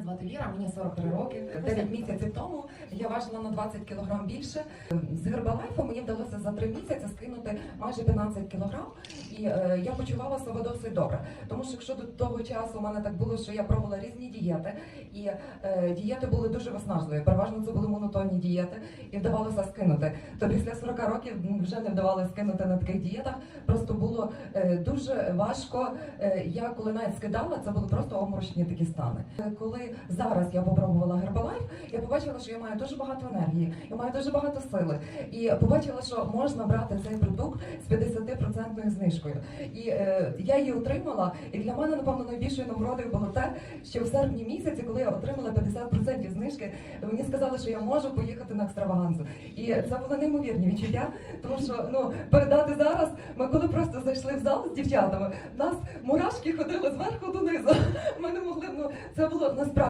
Звати Віра, мені 43 роки. 9 місяців тому я важила на 20 кг більше. З Гербалайфу мені вдалося за 3 місяці скинути майже 15 кг. І е, я почувала себе досить добре. Тому що якщо до того часу у мене так було, що я пробувала різні дієти, і е, дієти були дуже виснажливі. Переважно це були монотонні дієти, і вдавалося скинути. То після 40 років вже не вдавалося скинути на таких дієтах. Просто було е, дуже важко. Е, я коли навіть скидала, це були просто обморочні такі стани. Е, Коли зараз я попробувала Herbalife, я побачила, що я маю дуже багато енергії, я маю дуже багато сили. І побачила, що можна брати цей продукт з 50% знижкою. І е, я її отримала. І для мене, напевно, найбільшою нагородою було те, що в серпні місяці, коли я отримала 50% знижки, мені сказали, що я можу поїхати на екстравагансу. І це були неймовірні відчуття, тому що ну передати зараз. Ми коли просто зайшли в зал з дівчатами, нас мурашки ходили зверху донизу. Ми не могли. Ну це було настільки